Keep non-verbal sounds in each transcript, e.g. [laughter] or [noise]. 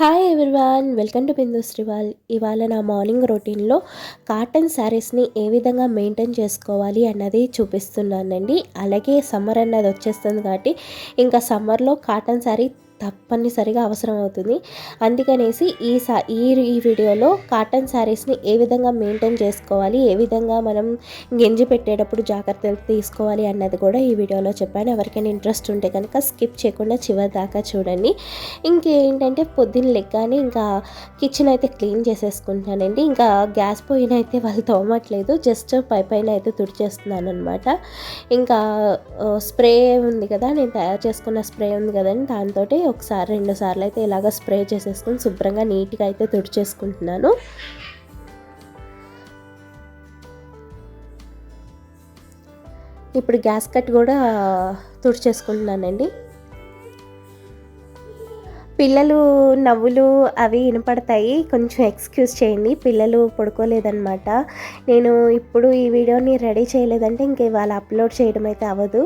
Hi everyone welcome to Bindu Srival ఇవాళ నా morning రొటీన్లో కాటన్ శారీస్ని ఏ విధంగా మెయింటైన్ చేసుకోవాలి అన్నది చూపిస్తున్నానండి. అలాగే సమ్మర్ అన్నది వచ్చేస్తుంది కాబట్టి ఇంకా సమ్మర్లో కాటన్ శారీ తప్పనిసరిగా అవసరం అవుతుంది. అందుకనేసి ఈ సా ఈ ఈ వీడియోలో కాటన్ శారీస్ని ఏ విధంగా మెయింటైన్ చేసుకోవాలి ఏ విధంగా మనం గింజి పెట్టేటప్పుడు జాగ్రత్తలు తీసుకోవాలి అన్నది కూడా ఈ వీడియోలో చెప్పాను. ఎవరికైనా ఇంట్రెస్ట్ ఉంటే కనుక స్కిప్ చేయకుండా చివరి దాకా చూడండి. ఇంకేంటంటే పొద్దున్న లెగ్గానే ఇంకా కిచెన్ అయితే క్లీన్ చేసేసుకుంటానండి. ఇంకా గ్యాస్ పొయ్యిన అయితే వాళ్ళు తోమట్లేదు. జస్ట్ పై పైన అయితే తుడిచేస్తున్నాను అనమాట ఇంకా స్ప్రే ఉంది కదా నేను తయారు చేసుకున్న స్ప్రే ఉంది కదండి దాంతో ఒకసారి రెండు సార్లు అయితే ఇలాగ స్ప్రే చేసేసుకొని శుభ్రంగా నీట్గా అయితే తుడిచేసుకుంటున్నాను. ఇప్పుడు గ్యాస్ కట్ కూడా తుడిచేసుకుంటున్నానండి. పిల్లలు నవ్వులు అవి వినపడతాయి. కొంచెం ఎక్స్క్యూజ్ చేయండి. పిల్లలు పడుకోలేదన్నమాట. నేను ఇప్పుడు ఈ వీడియోని రెడీ చేయలేదంటే ఇంక ఇవాళ అప్లోడ్ చేయడం అయితే అవ్వదు.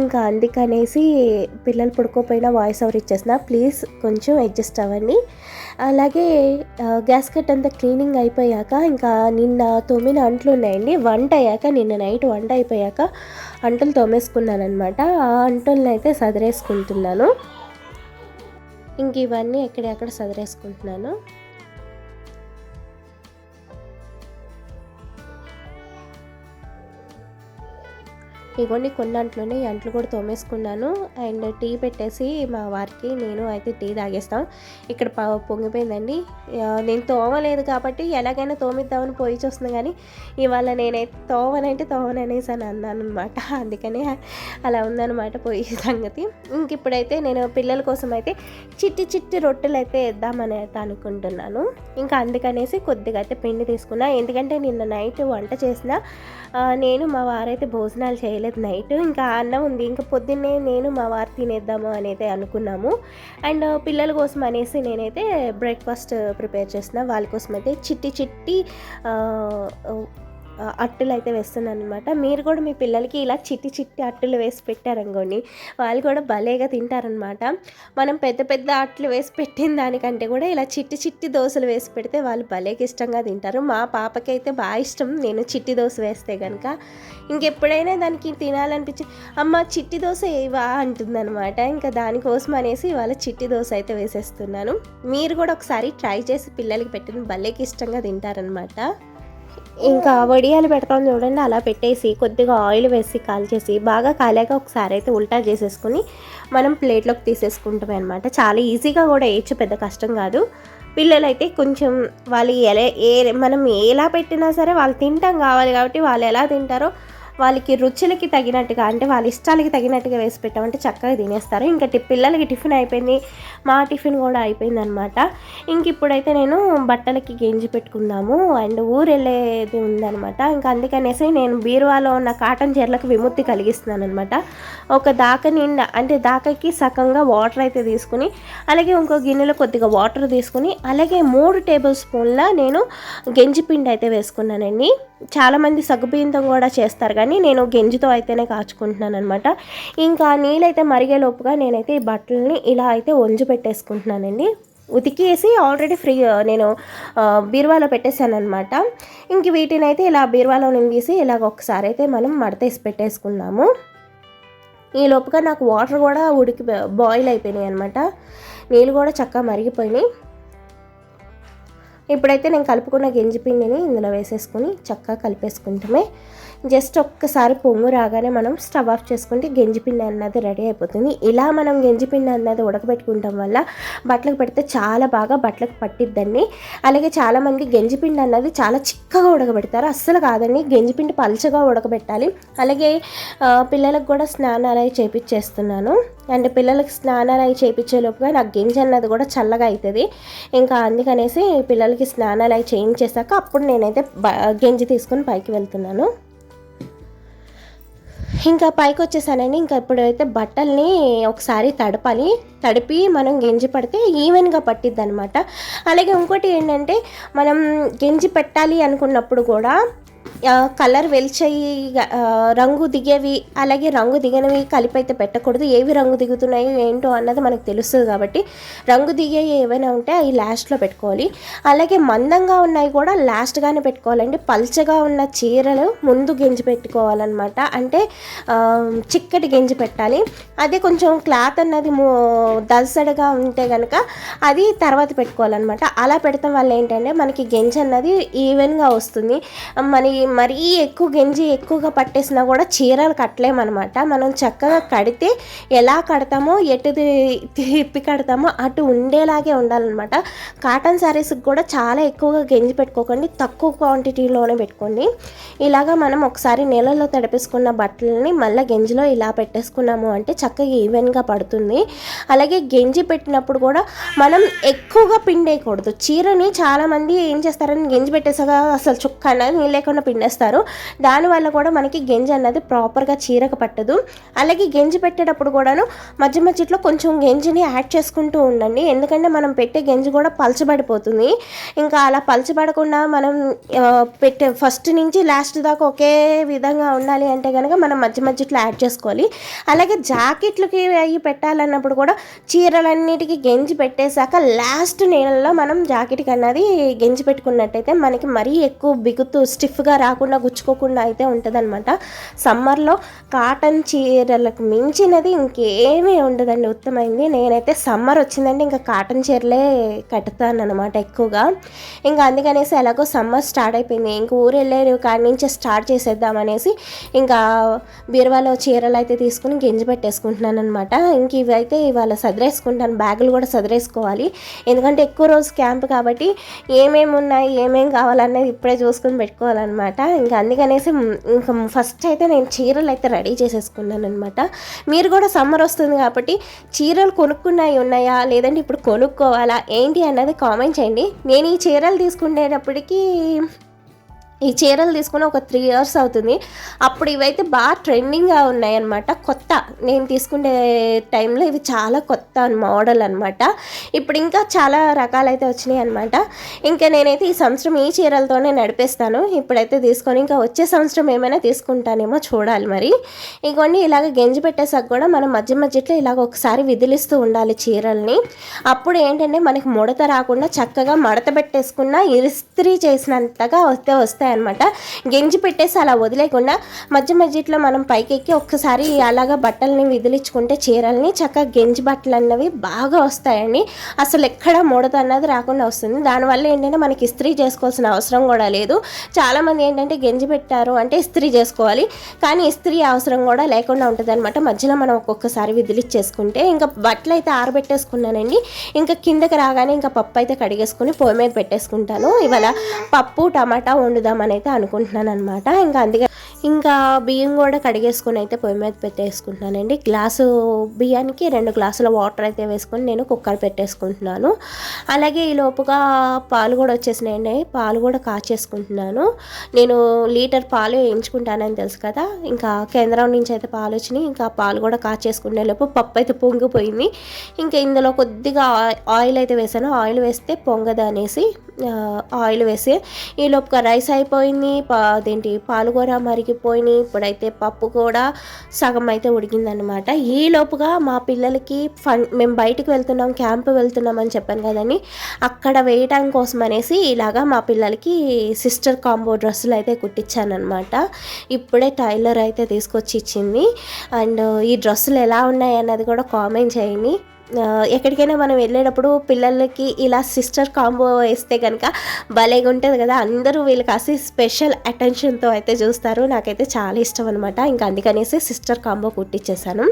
ఇంకా అందుకనేసి పిల్లలు పడుకోపోయినా వాయిస్ ఓవర్ ఇచ్చేసిన ప్లీజ్ కొంచెం అడ్జస్ట్ అవ్వండి. అలాగే గ్యాస్ కట్ అంతా క్లీనింగ్ అయిపోయాక ఇంకా నిన్న తోమిన అంట్లు ఉన్నాయండి. వంట అయ్యాక నిన్న నైట్ వంట అయిపోయాక అంటలు తోమేసుకున్నాను అనమాట ఆ అంటలను అయితే సదిరేసుకుంటున్నాను. ఇంక ఇవన్నీ ఎక్కడెక్కడ సదిరేసుకుంటున్నాను. ఇగోండి కొన్ని అంట్లోనే ఈ అంట్లు కూడా తోమేసుకున్నాను. అండ్ టీ పెట్టేసి మా వారికి నేను అయితే టీ తాగేస్తాం. ఇక్కడ పొంగిపోయిందండి. నేను తోమలేదు కాబట్టి ఎలాగైనా తోమిద్దామని పోయి చూస్తుంది కానీ ఇవాళ నేనైతే తోవనంటే తోవననేసి అని అన్నాను అనమాట [laughs] అందుకనే అలా ఉందన్నమాట పోయి సంగతి. ఇంక ఇప్పుడైతే నేను పిల్లల కోసం అయితే చిట్టి చిట్టి రొట్టెలు అయితే వేద్దామని అయితే అనుకుంటున్నాను. ఇంకా అందుకనేసి కొద్దిగా అయితే పిండి తీసుకున్నా. ఎందుకంటే నిన్న నైట్ వంట చేసిన నేను మా వారైతే భోజనాలు చేయలేదు చేయలేదు నైట్ ఇంకా అన్నం ఉంది. ఇంకా పొద్దున్నే నేను మా వారు తినేద్దాము అనేది అనుకున్నాము. అండ్ పిల్లల కోసం అనేసి నేనైతే బ్రేక్ఫాస్ట్ ప్రిపేర్ చేసిన. వాళ్ళ కోసం అయితే చిట్టి చిట్టి అట్టలు అయితే వేస్తున్నాను అనమాట మీరు కూడా మీ పిల్లలకి ఇలా చిట్టి చిట్టి అట్టులు వేసి పెట్టారనుకోండి వాళ్ళు కూడా భలేగా తింటారనమాట మనం పెద్ద పెద్ద అట్లు వేసి పెట్టిన దానికంటే కూడా ఇలా చిట్టి చిట్టి దోశలు వేసి పెడితే వాళ్ళు భలేగా ఇష్టంగా తింటారు. మా పాపకి అయితే బాగా ఇష్టం. నేను చిట్టి దోశ వేస్తే కనుక ఇంకెప్పుడైనా దానికి తినాలనిపించి అమ్మ చిట్టి దోశ ఇవా అంటుందన్నమాట. ఇంకా దానికోసం అనేసి ఇవాళ చిట్టి దోశ అయితే వేసేస్తున్నాను. మీరు కూడా ఒకసారి ట్రై చేసి పిల్లలకి పెట్టిన భలేకి ఇష్టంగా తింటారనమాట ఇంకా వడియాలు పెడతాం చూడండి అలా పెట్టేసి కొద్దిగా ఆయిల్ వేసి కాల్చేసి బాగా కాలాక ఒకసారి అయితే ఉల్టా చేసేసుకుని మనం ప్లేట్లోకి తీసేసుకుంటాం అనమాట చాలా ఈజీగా కూడా వేయచ్చు పెద్ద కష్టం కాదు. పిల్లలైతే కొంచెం వాళ్ళు ఎలా ఏ మనం ఎలా పెట్టినా సరే వాళ్ళు తింటాం కావాలి కాబట్టి వాళ్ళు ఎలా తింటారో వాళ్ళకి రుచులకి తగినట్టుగా అంటే వాళ్ళ ఇష్టాలకి తగినట్టుగా వేసి పెట్టామంటే చక్కగా తినేస్తారు. ఇంకా పిల్లలకి టిఫిన్ అయిపోయింది. మా టిఫిన్ కూడా అయిపోయింది అనమాట ఇంక ఇప్పుడైతే నేను బట్టలకి గెంజి పెట్టుకుందాము అండ్ ఊరు వెళ్ళేది ఉందనమాట. ఇంకా అందుకనేసి నేను బీరువాలో ఉన్న కాటన్ చీరలకు విముక్తి కలిగిస్తున్నాను అనమాట ఒక దాక నిండా అంటే దాకకి సగంగా వాటర్ అయితే తీసుకుని అలాగే ఇంకో గిన్నెలో కొద్దిగా వాటర్ తీసుకుని అలాగే మూడు టేబుల్ స్పూన్ల నేను గెంజి పిండి అయితే వేసుకున్నానండి. చాలామంది సగ్గుబియ్యంతో కూడా చేస్తారు కానీ నేను గెంజితో అయితేనే కాచుకుంటున్నాను అనమాట ఇంకా నీళ్ళైతే మరిగేలోపుగా నేనైతే ఈ బట్టలని ఇలా అయితే వంజు పెట్టేసుకుంటున్నానండి. ఉతికేసి ఆల్రెడీ ఫ్రీ నేను బీరువాలో పెట్టేశాను అనమాట ఇంక వీటిని అయితే ఇలా బీరువాలో తీసి ఇలాగ ఒకసారి అయితే మనం మడతేసి పెట్టేసుకున్నాము ఈ లోపుగా నాకు వాటర్ కూడా ఉడికి బాయిల్ అయిపోయినాయి అనమాట నీళ్ళు కూడా చక్కగా మరిగిపోయినాయి. ఇప్పుడైతే నేను కలుపుకున్న గెంజి పిండిని ఇందులో వేసేసుకుని చక్కగా కలిపేసుకుంటామే జస్ట్ ఒక్కసారి పొంగు రాగానే మనం స్టవ్ ఆఫ్ చేసుకుంటే గెంజిపిండి అన్నది రెడీ అయిపోతుంది. ఇలా మనం గెంజిపిండి అన్నది ఉడకబెట్టుకుంటాం వల్ల బట్టలకు పెడితే చాలా బాగా బట్టలకు పట్టిద్దండి. అలాగే చాలామంది గెంజిపిండి అన్నది చాలా చిక్కగా ఉడకబెడతారు. అస్సలు కాదండి గెంజిపిండి పలుచగా ఉడకబెట్టాలి. అలాగే పిల్లలకు కూడా స్నానాలు అవి చేపించేస్తున్నాను. అండ్ పిల్లలకి స్నానాలు అవి చేపించేలోపుగా నాకు గింజ అన్నది కూడా చల్లగా అవుతుంది ఇంకా అందుకనేసి పిల్లలకి స్నానాలు అవి చేయించేసాక అప్పుడు నేనైతే గెంజి తీసుకొని పైకి వెళ్తున్నాను. ఇంకా పైకి వచ్చేసానండి. ఇంకా ఇప్పుడైతే బట్టల్ని ఒకసారి తడపాలి. తడిపి మనం గెంజి పడితే ఈవెన్గా పట్టిద్ది అనమాట అలాగే ఇంకోటి ఏంటంటే మనం గెంజి పెట్టాలి అనుకున్నప్పుడు కూడా కలర్ వెలిచాయి రంగు దిగేవి అలాగే రంగు దిగనివి కలిపి అయితే పెట్టకూడదు. ఏవి రంగు దిగుతున్నాయి ఏంటో అన్నది మనకు తెలుస్తుంది కాబట్టి రంగు దిగేవి ఏవైనా ఉంటే అవి లాస్ట్లో పెట్టుకోవాలి. అలాగే మందంగా ఉన్నాయి కూడా లాస్ట్గానే పెట్టుకోవాలండి. పల్చగా ఉన్న చీరలు ముందు గెంజి పెట్టుకోవాలన్నమాట. అంటే చిక్కటి గెంజి పెట్టాలి. అదే కొంచెం క్లాత్ అన్నది దలసడగా ఉంటే కనుక అది తర్వాత పెట్టుకోవాలన్నమాట. అలా పెడతాం వల్ల ఏంటంటే మనకి గింజ అన్నది ఈవెన్గా వస్తుంది. మన మరీ ఎక్కువ గింజి ఎక్కువగా పట్టేసినా కూడా చీరలు కట్టలేమన్నమాట. మనం చక్కగా కడితే ఎలా కడతామో ఎటు తిప్పి కడతామో అటు ఉండేలాగే ఉండాలన్నమాట. కాటన్ శారీస్కి కూడా చాలా ఎక్కువగా గింజి పెట్టుకోకండి తక్కువ క్వాంటిటీలోనే పెట్టుకోండి. ఇలాగా మనం ఒకసారి నీళ్ళలో తడిపేసుకున్న బట్టలని మళ్ళీ గింజలో ఇలా పెట్టేసుకున్నాము అంటే చక్కగా ఈవెన్గా పడుతుంది. అలాగే గెంజి పెట్టినప్పుడు కూడా మనం ఎక్కువగా పిండేయకూడదు. చీరని చాలామంది ఏం చేస్తారని గెంజి పెట్టేసాక అసలు చుక్క అనేది లేకుండా లేకుండా పిండేస్తారు దానివల్ల కూడా మనకి గెంజి అన్నది ప్రాపర్గా చీరకు పట్టదు. అలాగే గెంజి పెట్టేటప్పుడు కూడాను మధ్య మధ్యలో కొంచెం గెంజిని యాడ్ చేసుకుంటూ ఉండండి. ఎందుకంటే మనం పెట్టే గెంజి కూడా పలచబడిపోతుంది. ఇంకా అలా పలచబడకుండా మనం పెట్టే ఫస్ట్ నుంచి లాస్ట్ దాకా ఒకే విధంగా ఉండాలి అంటే కనుక మనం మధ్య మధ్యలో యాడ్ చేసుకోవాలి. అలాగే జాకెట్లకి అవి పెట్టాలన్నప్పుడు కూడా చీరలన్నిటికీ గెంజి పెట్టేశాక లాస్ట్ నీళ్ళలో మనం జాకెట్కి అన్నది గెంజి పెట్టుకున్నట్టయితే మనకి మరీ ఎక్కువ బిగుతూ స్టిఫ్గా రాకుండా గుచ్చుకోకుండా అయితే ఉంటుందన్నమాట. సమ్మర్లో కాటన్ చీరలకు మించినది ఇంకేమీ ఉండదండి ఉత్తమైంది. నేనైతే సమ్మర్ వచ్చిందంటే ఇంకా కాటన్ చీరలే కట్టుతానమాట ఎక్కువగా. ఇంకా అందుకనేసి ఎలాగో సమ్మర్ స్టార్ట్ అయిపోయింది. ఇంక ఊరు వెళ్ళే కాడి నుంచి స్టార్ట్ చేసేద్దాం అనేసి ఇంకా బీరువాలో చీరలు అయితే తీసుకుని గింజ పెట్టేసుకుంటున్నాను అనమాట ఇంక ఇవైతే ఇవాళ సదిరేసుకుంటాను. బ్యాగులు కూడా సదిరేసుకోవాలి. ఎందుకంటే ఎక్కువ రోజు క్యాంప్ కాబట్టి ఏమేమి ఉన్నాయి ఏమేమి కావాలనేది ఇప్పుడే చూసుకుని పెట్టుకోవాలన్నమాట. అనమాట ఇంకా అందుకనేసి ఇంకా ఫస్ట్ అయితే నేను చీరలు అయితే రెడీ చేసేసుకున్నాను అనమాట మీరు కూడా సమ్మర్ వస్తుంది కాబట్టి చీరలు కొనుక్కున్నాయి ఉన్నాయా? లేదంటే ఇప్పుడు కొనుక్కోవాలా? ఏంటి అన్నది కామెంట్ చేయండి. నేను ఈ చీరలు తీసుకునేటప్పటికీ ఈ చీరలు తీసుకుని ఒక త్రీ ఇయర్స్ అవుతుంది. అప్పుడు ఇవైతే బాగా ట్రెండింగ్గా ఉన్నాయన్నమాట. కొత్త. నేను తీసుకునే టైంలో ఇవి చాలా కొత్త మోడల్ అనమాట ఇప్పుడు ఇంకా చాలా రకాలైతే వచ్చినాయి అనమాట ఇంకా నేనైతే ఈ సంవత్సరం ఈ చీరలతోనే నడిపేస్తాను. ఇప్పుడైతే తీసుకొని ఇంకా వచ్చే సంవత్సరం ఏమైనా తీసుకుంటానేమో చూడాలి మరి. ఇంకొన్ని ఇలాగ గెంజి పెట్టేసాక కూడా మనం మధ్య మధ్యలో ఇలాగ ఒకసారి విదిలిస్తూ ఉండాలి చీరల్ని. అప్పుడు ఏంటంటే మనకి ముడత రాకుండా చక్కగా మడత పెట్టేసుకున్న ఇస్త్రీ చేసినంతగా వస్తే వస్తాయి అనమాట గెంజి పెట్టేసి అలా వదిలేకుండా మధ్య మధ్యలో మనం పైకెక్కి ఒక్కసారి అలాగా బట్టల్ని విదిలించుకుంటే చీరల్ని చక్కగా గెంజి బట్టలు అన్నవి బాగా వస్తాయండి. అసలు ఎక్కడ ముడత అన్నది రాకుండా వస్తుంది. దానివల్ల ఏంటంటే మనకి ఇస్త్రీ చేసుకోవాల్సిన అవసరం కూడా లేదు. చాలామంది ఏంటంటే గెంజి పెట్టారు అంటే ఇస్త్రీ చేసుకోవాలి. కానీ ఇస్త్రీ అవసరం కూడా లేకుండా ఉంటుంది అనమాట మధ్యలో మనం ఒక్కొక్కసారి విదిలిచ్చేసుకుంటే ఇంకా బట్టలు అయితే ఆరబెట్టేసుకున్నానండి. ఇంకా కిందకి రాగానే ఇంకా పప్పు అయితే కడిగేసుకుని పొయ్యి మీద పెట్టేసుకుంటాను. ఇవాళ పప్పు టమాటా వండుదాం అని అయితే అనుకుంటున్నాను అనమాట ఇంకా అందుకే ఇంకా బియ్యం కూడా కడిగేసుకుని అయితే పొయ్యి మీద పెట్టేసుకుంటున్నానండి. గ్లాసు బియ్యానికి రెండు గ్లాసుల వాటర్ అయితే వేసుకొని నేను కుక్కర్ పెట్టేసుకుంటున్నాను. అలాగే ఈ లోపుగా పాలు కూడా వచ్చేసినాయండి. పాలు కూడా కాచేసుకుంటున్నాను. నేను లీటర్ పాలు వేయించుకుంటానని తెలుసు కదా. ఇంకా కేంద్రం నుంచి అయితే పాలు వచ్చినాయి. ఇంకా పాలు కూడా కాచేసుకునే లోపు పప్పు అయితే పొంగిపోయింది. ఇంకా ఇందులో కొద్దిగా ఆయిల్ అయితే వేసాను. ఆయిల్ వేస్తే పొంగదనేసి ఆయిల్ వేసి ఈ లోపుగా రైస్ అయిపోయింది. అదేంటి పాలు కూడా మరిగిపోయినాయి. ఇప్పుడైతే పప్పు కూడా సగం అయితే ఉడికిందనమాట ఈ లోపుగా మా పిల్లలకి ఫన్ మేము బయటకు వెళ్తున్నాం క్యాంప్ వెళ్తున్నాం అని చెప్పాను కదండి. అక్కడ వేయటం కోసం అనేసి ఇలాగా మా పిల్లలకి సిస్టర్ కాంబో డ్రెస్సులు అయితే కుట్టించానమాట ఇప్పుడే టైలర్ అయితే తీసుకొచ్చి ఇచ్చింది. అండ్ ఈ డ్రెస్సులు ఎలా ఉన్నాయి అన్నది కూడా కామెంట్ చేయండి. ఎక్కడికైనా మనం వెళ్ళేటప్పుడు పిల్లలకి ఇలా సిస్టర్ కాంబో వేస్తే కనుక భలేగా ఉంటుంది కదా. అందరూ వీళ్ళు కాసి స్పెషల్ అటెన్షన్తో అయితే చూస్తారు. నాకైతే చాలా ఇష్టం అనమాట ఇంకా అందుకనేసి సిస్టర్ కాంబో కుట్టించేసాను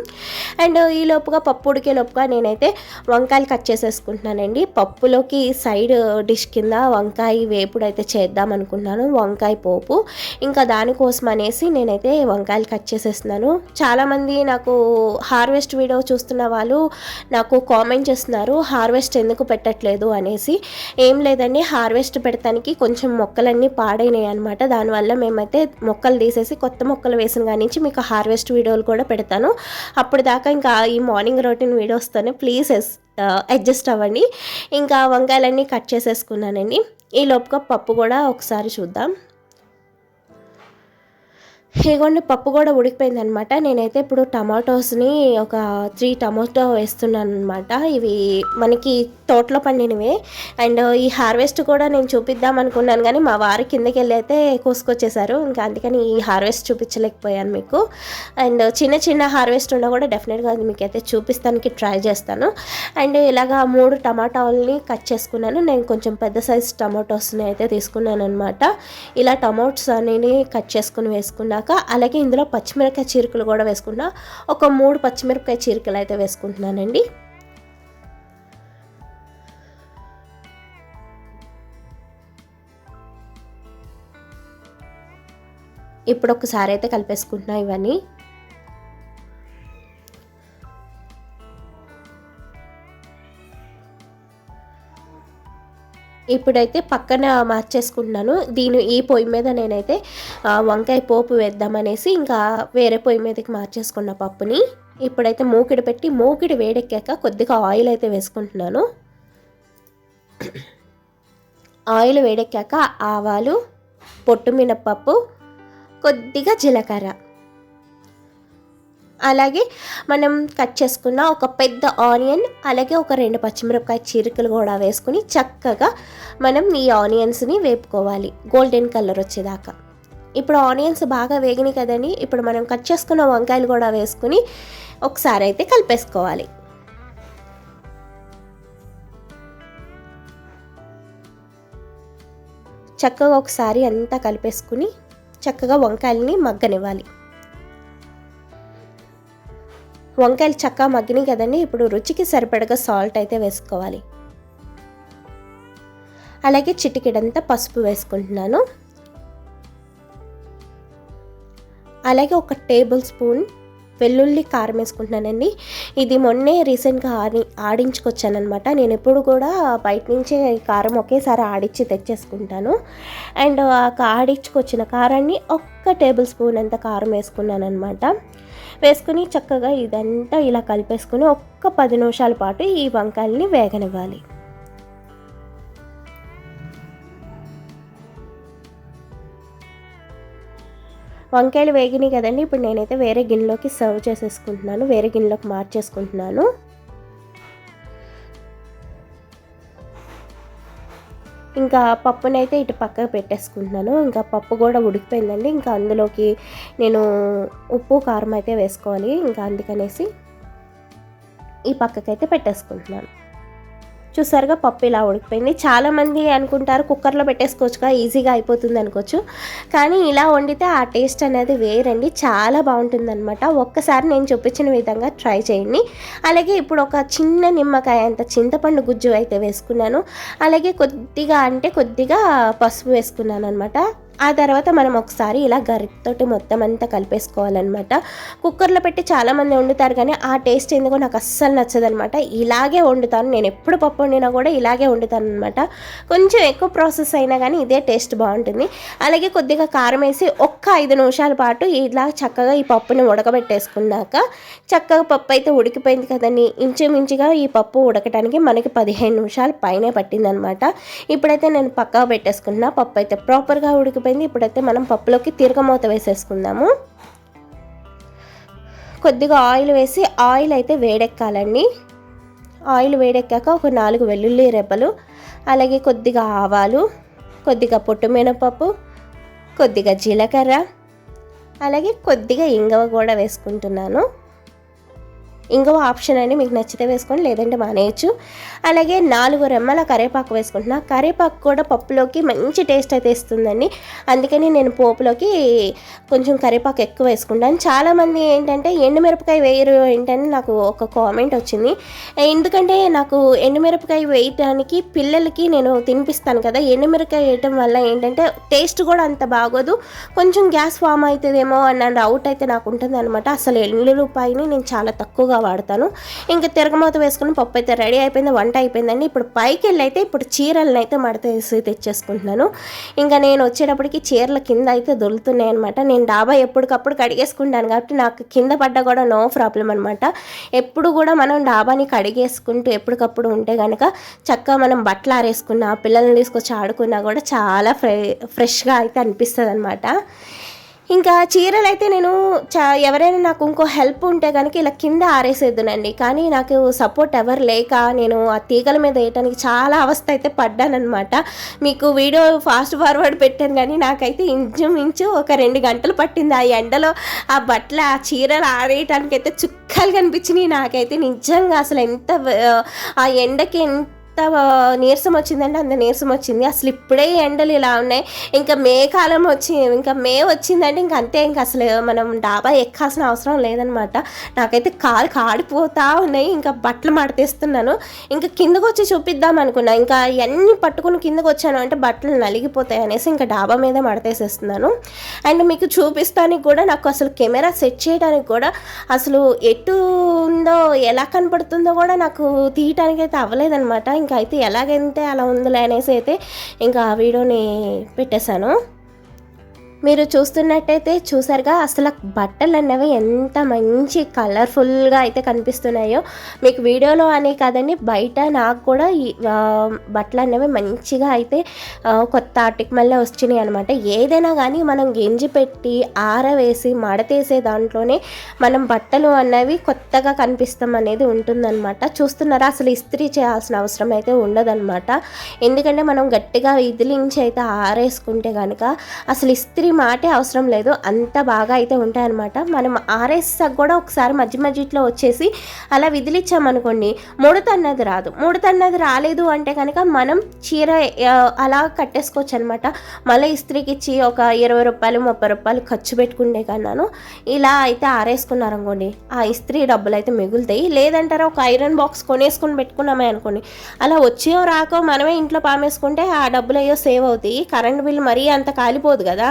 అండ్ ఈ లోపుగా పప్పు ఉడికే లోపుగా నేనైతే వంకాయలు కట్ చేసేసుకుంటున్నానండి. పప్పులోకి సైడ్ డిష్ కింద వంకాయ వేపుడు అయితే చేద్దాం అనుకుంటున్నాను వంకాయ పోపు. ఇంకా దానికోసం అనేసి నేనైతే వంకాయలు కట్ చేసేస్తున్నాను. చాలామంది నాకు హార్వెస్ట్ వీడియో చూస్తున్న వాళ్ళు నాకు నాకు కామెంట్ చేస్తున్నారు హార్వెస్ట్ ఎందుకు పెట్టట్లేదు? అనేసి. ఏం లేదండి హార్వెస్ట్ పెడతానికి కొంచెం మొక్కలన్నీ పాడైనాయి అనమాట దానివల్ల మేమైతే మొక్కలు తీసేసి కొత్త మొక్కలు వేసిన కాడి నుంచి మీకు హార్వెస్ట్ వీడియోలు కూడా పెడతాను. అప్పుడు దాకా ఇంకా ఈ మార్నింగ్ రొటీన్ వీడియోస్తోనే ప్లీజ్ అడ్జస్ట్ అవ్వండి. ఇంకా వంకాయలన్నీ కట్ చేసేసుకున్నానండి. ఈ లోపుగా పప్పు కూడా ఒకసారి చూద్దాం. ఇగోండి పప్పు కూడా ఉడికిపోయింది అనమాట నేనైతే ఇప్పుడు టమాటోస్ని ఒక త్రీ టమాటో వేస్తున్నాను అనమాట ఇవి మనకి తోటలో పండినవే. అండ్ ఈ హార్వెస్ట్ కూడా నేను చూపిద్దాం అనుకున్నాను కానీ మా వారి కిందకి వెళ్ళి అయితే కోసుకొచ్చేసారు. ఇంకా అందుకని ఈ హార్వెస్ట్ చూపించలేకపోయాను మీకు. అండ్ చిన్న చిన్న హార్వెస్ట్ ఉన్నా కూడా డెఫినెట్గా అది మీకు అయితే చూపిస్తానికి ట్రై చేస్తాను. అండ్ ఇలాగా మూడు టమాటాలని కట్ చేసుకున్నాను. నేను కొంచెం పెద్ద సైజ్ టమాటోస్ని అయితే తీసుకున్నాను అనమాట ఇలా టమాటోస్ అనేవి కట్ చేసుకుని వేసుకున్నాను వేసుకున్నాక అలాగే ఇందులో పచ్చిమిరపకాయ చీరకులు కూడా వేసుకున్నా ఒక మూడు పచ్చిమిరపకాయ చీరకులు అయితే వేసుకుంటున్నానండి. ఇప్పుడు ఒకసారి అయితే కలిపేసుకుంటున్నా ఇవన్నీ. ఇప్పుడైతే పక్కన మార్చేసుకుంటున్నాను దీని ఈ పొయ్యి మీద నేనైతే వంకాయ పోపు వేద్దామనేసి ఇంకా వేరే పొయ్యి మీదకి మార్చేసుకున్న పప్పుని. ఇప్పుడైతే మూకిడి పెట్టి మూకిడి వేడెక్కాక కొద్దిగా ఆయిల్ అయితే వేసుకుంటున్నాను. ఆయిల్ వేడెక్కాక ఆవాలు పొట్టు మినప్పప్పు కొద్దిగా జీలకర్ర. అలాగే మనం కట్ చేసుకున్న ఒక పెద్ద ఆనియన్ అలాగే ఒక రెండు పచ్చిమిరపకాయ చీరికలు కూడా వేసుకుని చక్కగా మనం ఈ ఆనియన్స్ని వేపుకోవాలి. గోల్డెన్ కలర్ వచ్చేదాకా. ఇప్పుడు ఆనియన్స్ బాగా వేగినాయి కదండి ఇప్పుడు మనం కట్ చేసుకున్న వంకాయలు కూడా వేసుకుని ఒకసారి అయితే కలిపేసుకోవాలి. చక్కగా ఒకసారి అంతా కలిపేసుకుని చక్కగా వంకాయలని మగ్గనివ్వాలి. వంకాయలు చక్కగా మగ్గినాయి కదండి. ఇప్పుడు రుచికి సరిపడగా సాల్ట్ అయితే వేసుకోవాలి. అలాగే చిటికెడంతా పసుపు వేసుకుంటున్నాను. అలాగే ఒక టేబుల్ స్పూన్ వెల్లుల్లి కారం వేసుకుంటున్నానండి. ఇది మొన్నే రీసెంట్గా ఆడి ఆడించుకొచ్చానమాట నేను ఎప్పుడు కూడా బయట నుంచే కారం ఒకేసారి ఆడించి తెచ్చేసుకుంటాను. అండ్ ఆ ఆడించుకొచ్చిన కారాన్ని ఒక్క టేబుల్ స్పూన్ అంత కారం వేసుకున్నాను అనమాట వేసుకుని చక్కగా ఇదంతా ఇలా కలిపేసుకుని ఒక్క పది నిమిషాల పాటు ఈ వంకాయల్ని వేగనివ్వాలి. వంకాయలు వేగినాయి కదండి ఇప్పుడు నేనైతే వేరే గిన్నెలోకి సర్వ్ చేసేసుకుంటున్నాను వేరే గిన్నెలోకి మార్చేసుకుంటున్నాను. ఇంకా పప్పునైతే ఇటు పక్కకు పెట్టేసుకుంటున్నాను. ఇంకా పప్పు కూడా ఉడికిపోయిందండి. ఇంకా అందులోకి నేను ఉప్పు కారం అయితే వేసుకోవాలి. ఇంకా అందుకనేసి ఈ పక్కకైతే పెట్టేసుకుంటున్నాను. చూసారుగా పప్పు ఇలా ఉడికిపోయింది. చాలామంది అనుకుంటారు కుక్కర్లో పెట్టేసుకోవచ్చుగా ఈజీగా అయిపోతుంది అనుకోవచ్చు. కానీ ఇలా వండితే ఆ టేస్ట్ అనేది వేరండి. చాలా బాగుంటుంది అనమాట ఒక్కసారి నేను చూపించిన విధంగా ట్రై చేయండి. అలాగే ఇప్పుడు ఒక చిన్న నిమ్మకాయ అంత చింతపండు గుజ్జు అయితే వేసుకున్నాను. అలాగే కొద్దిగా అంటే కొద్దిగా పసుపు వేసుకున్నాను అనమాట ఆ తర్వాత మనం ఒకసారి ఇలా గరిటతోటి మొత్తం అంతా కలిపేసుకోవాలన్నమాట. కుక్కర్లో పెట్టి చాలామంది వండుతారు కానీ ఆ టేస్ట్ ఎందుకో నాకు అస్సలు నచ్చదనమాట ఇలాగే వండుతాను. నేను ఎప్పుడు పప్పు వండినా కూడా ఇలాగే వండుతాను అనమాట కొంచెం ఎక్కువ ప్రాసెస్ అయినా కానీ ఇదే టేస్ట్ బాగుంటుంది. అలాగే కొద్దిగా కారం వేసి ఒక్క ఐదు నిమిషాల పాటు ఇలా చక్కగా ఈ పప్పుని ఉడకబెట్టేసుకున్నాక చక్కగా పప్పు అయితే ఉడికిపోయింది కదండి. ఇంచుమించుగా ఈ పప్పు ఉడకటానికి మనకి పదిహేను నిమిషాలు పైనే పట్టిందనమాట ఇప్పుడైతే నేను పక్కగా పెట్టేసుకున్నా పప్పు అయితే ప్రాపర్గా ఉడికిపోయింది. ఇప్పుడైతే మనం పప్పులోకి తీరకమూత వేసేసుకుందాము. కొద్దిగా ఆయిల్ వేసి ఆయిల్ అయితే వేడెక్కాలండి. ఆయిల్ వేడెక్కాక ఒక నాలుగు వెల్లుల్లి రెబ్బలు అలాగే కొద్దిగా ఆవాలు కొద్దిగా పొట్టు మినపప్పు కొద్దిగా జీలకర్ర అలాగే కొద్దిగా ఇంగవ కూడా వేసుకుంటున్నాను. ఇంకో ఆప్షన్ అని మీకు నచ్చితే వేసుకోండి లేదంటే మానేయచ్చు. అలాగే నాలుగు రెమ్మల కరివేపాకు వేసుకుంటున్నా. కరివేపాకు కూడా పప్పులోకి మంచి టేస్ట్ అయితే ఇస్తుందండి. అందుకని నేను పోపులోకి కొంచెం కరివేపాకు ఎక్కువ వేసుకుంటాను. చాలామంది ఏంటంటే ఎండుమిరపకాయ వేయరు ఏంటని నాకు ఒక కామెంట్ వచ్చింది. ఎందుకంటే నాకు ఎండుమిరపకాయ వేయటానికి పిల్లలకి నేను తినిపిస్తాను కదా ఎండుమిరపకాయ వేయటం వల్ల ఏంటంటే టేస్ట్ కూడా అంత బాగోదు. కొంచెం గ్యాస్ ఫామ్ అవుతుందేమో అన్న డౌట్ అయితే నాకు ఉంటుంది అనమాట అసలు ఎల్లుల్లిపాయని నేను చాలా తక్కువగా వాడతాను. ఇంకా తిరగమూత వేసుకుని పప్పు అయితే రెడీ అయిపోయింది వంట అయిపోయిందండి. ఇప్పుడు పైకి వెళ్ళి అయితే ఇప్పుడు చీరలను అయితే మడత వేసి తెచ్చేసుకుంటున్నాను. ఇంకా నేను వచ్చేటప్పటికి చీరల కింద అయితే దొరుకుతున్నాయి అనమాట నేను డాబా ఎప్పటికప్పుడు కడిగేసుకుంటాను కాబట్టి నాకు కింద పడ్డా కూడా నో ప్రాబ్లం అనమాట ఎప్పుడు కూడా మనం డాబాని కడిగేసుకుంటూ ఎప్పటికప్పుడు ఉంటే కనుక చక్కగా మనం బట్టలు ఆరేసుకున్నా పిల్లల్ని తీసుకొచ్చి ఆడుకున్నా కూడా చాలా ఫ్రె ఫ్రెష్గా అయితే అనిపిస్తుంది అనమాట ఇంకా చీరలు అయితే నేను చా ఎవరైనా నాకు ఇంకో హెల్ప్ ఉంటే కనుక ఇలా కింద ఆరేసేద్దునండి. కానీ నాకు సపోర్ట్ ఎవరు లేక నేను ఆ తీగల మీద వేయటానికి చాలా అవస్థ అయితే పడ్డానమాట మీకు వీడియో ఫాస్ట్ ఫార్వర్డ్ పెట్టాను కానీ నాకైతే ఇంచుమించు ఒక రెండు గంటలు పట్టింది. ఆ ఎండలో ఆ బట్టలు ఆ చీరలు ఆరేయటానికి అయితే చుక్కలు కనిపించినాయి నాకైతే. నిజంగా అసలు ఎంత ఆ ఎండకి ఎంత నీరసం వచ్చిందంటే అంత నీరసం వచ్చింది. అసలు ఇప్పుడే ఎండలు ఇలా ఉన్నాయి. ఇంకా మే కాలం వచ్చి ఇంకా మే వచ్చిందంటే ఇంకా అంతే. ఇంకా అసలు మనం డాబా ఎక్కాల్సిన అవసరం లేదనమాట. నాకైతే కాలు కాడిపోతా ఉన్నాయి. ఇంకా బట్టలు మడతేస్తున్నాను. ఇంకా కిందకు వచ్చి చూపిద్దాం అనుకున్నా. ఇంకా అన్నీ పట్టుకుని కిందకు వచ్చాను అంటే బట్టలు నలిగిపోతాయి అనేసి ఇంకా డాబా మీద మడతేసేస్తున్నాను. అండ్ మీకు చూపిస్తానికి కూడా నాకు అసలు కెమెరా సెట్ చేయడానికి కూడా అసలు ఎటు ఉందో ఎలా కనపడుతుందో కూడా నాకు తీయటానికి అయితే అవ్వలేదనమాట ఇంకా అయితే ఎలాగైతే అలా ఉందిలే అనేసి అయితే ఇంకా ఆ వీడియోని పెట్టేశాను. మీరు చూస్తున్నట్టయితే చూసారుగా అసలు బట్టలు అనేవి ఎంత మంచి కలర్ఫుల్గా అయితే కనిపిస్తున్నాయో. మీకు వీడియోలో అనే కాదండి బయట నాకు కూడా ఈ బట్టలు అనేవి మంచిగా అయితే కొత్త ఆర్టిక్ మళ్ళీ వచ్చినాయి అనమాట ఏదైనా కానీ మనం గింజి పెట్టి ఆరవేసి మడతేసే దాంట్లోనే మనం బట్టలు అనేవి కొత్తగా కనిపిస్తాం అనేది ఉంటుందన్నమాట. చూస్తున్నారా అసలు ఇస్త్రీ చేయాల్సిన అవసరం అయితే ఉండదన్నమాట. ఎందుకంటే మనం గట్టిగా విదిలించి అయితే ఆరేసుకుంటే కనుక అసలు ఇస్త్రీ మాటే అవసరం లేదు. అంత బాగా అయితే ఉంటాయన్నమాట. మనం ఆర్ఎస్ఆర్ కూడా ఒకసారి మధ్య మధ్యలో వచ్చేసి అలా విదిలిచ్చామనుకోండి ముడత అన్నది రాదు. ముడత అన్నది రాలేదు అంటే కనుక మనం చీర అలా కట్టేసుకోవచ్చు అనమాట మళ్ళీ ఇస్త్రీకి ఇచ్చి ఒక ఇరవై రూపాయలు ముప్పై రూపాయలు ఖర్చు పెట్టుకుంటే కన్నాను. ఇలా అయితే ఆరేసుకున్నారు అనుకోండి ఆ ఇస్త్రీ డబ్బులు అయితే మిగులుతాయి. లేదంటారా ఒక ఐరన్ బాక్స్ కొనేసుకుని పెట్టుకున్నామే అనుకోండి అలా వచ్చేయో రాకో మనమే ఇంట్లో పామేసుకుంటే ఆ డబ్బులు అయ్యో సేవ్ అవుతాయి. కరెంట్ బిల్ మరీ అంత కాలిపోదు కదా.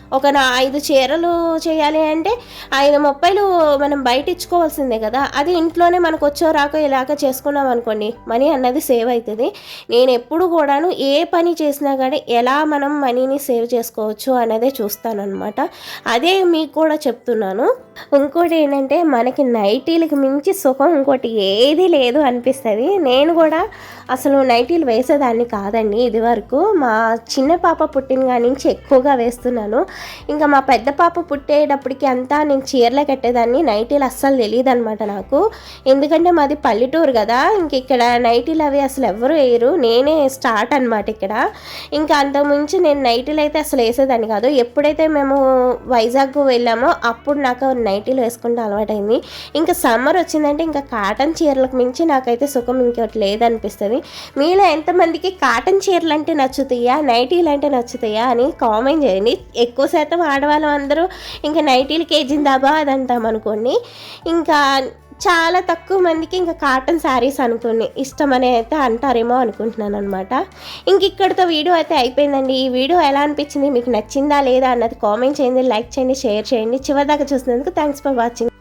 ఒక నా ఐదు చీరలు చేయాలి అంటే ఐదు ముప్పైలు మనం బయట ఇచ్చుకోవాల్సిందే కదా. అది ఇంట్లోనే మనకు వచ్చో రాకో ఇలాగ చేసుకున్నాం అనుకోండి మనీ అన్నది సేవ్ అవుతుంది నేను ఎప్పుడు కూడాను ఏ పని చేసినా కానీ ఎలా మనం మనీని సేవ్ చేసుకోవచ్చు అనేదే చూస్తాను అనమాట అదే మీకు కూడా చెప్తున్నాను. ఇంకోటి ఏంటంటే మనకి నైటీలకు మించి సుఖం ఇంకోటి ఏది లేదు అనిపిస్తుంది. నేను కూడా అసలు నైటీలు వేసేదాన్ని కాదండి ఇది వరకు మా చిన్న పాప పుట్టిన నుంచి ఎక్కువగా వేస్తున్నాను. ఇంకా మా పెద్ద పాప పుట్టేటప్పటికి అంతా నేను చీరలే కట్టేదాన్ని నైటీలు అస్సలు తెలియదు అనమాట నాకు. ఎందుకంటే మాది పల్లెటూరు కదా ఇంక ఇక్కడ నైటీలు అవి అసలు ఎవరు వేయరు నేనే స్టార్ట్ అనమాట ఇక్కడ. ఇంకా అంతకుమించి నేను నైటీలు అయితే అసలు వేసేదాన్ని కాదు. ఎప్పుడైతే మేము వైజాగ్ వెళ్ళామో అప్పుడు నాకు నైటీలు వేసుకుంటే అలవాటైంది. ఇంకా సమ్మర్ వచ్చిందంటే ఇంకా కాటన్ చీరలకు మించి నాకైతే సుఖం ఇంకోటి లేదనిపిస్తుంది. మీలో ఎంతమందికి కాటన్ చీరలు అంటే నచ్చుతాయా నైటీలు అంటే నచ్చుతాయా అని కామెంట్ చేయండి. ఎక్కువ శాతం ఆడవాళ్ళం అందరూ ఇంకా నైటీలు కేజిందాబా అది అంటాం అనుకోండి. ఇంకా చాలా తక్కువ మందికి ఇంకా కాటన్ శారీస్ అనుకుని ఇష్టం అని అయితే అంటారేమో అనుకుంటున్నాను అనమాట ఇంక ఇక్కడితో వీడియో అయితే అయిపోయిందండి. ఈ వీడియో ఎలా అనిపించింది? మీకు నచ్చిందా లేదా అన్నది కామెంట్ చేయండి లైక్ చేయండి షేర్ చేయండి. చివరిదాకా చూసినందుకు థ్యాంక్స్ ఫర్ వాచింగ్.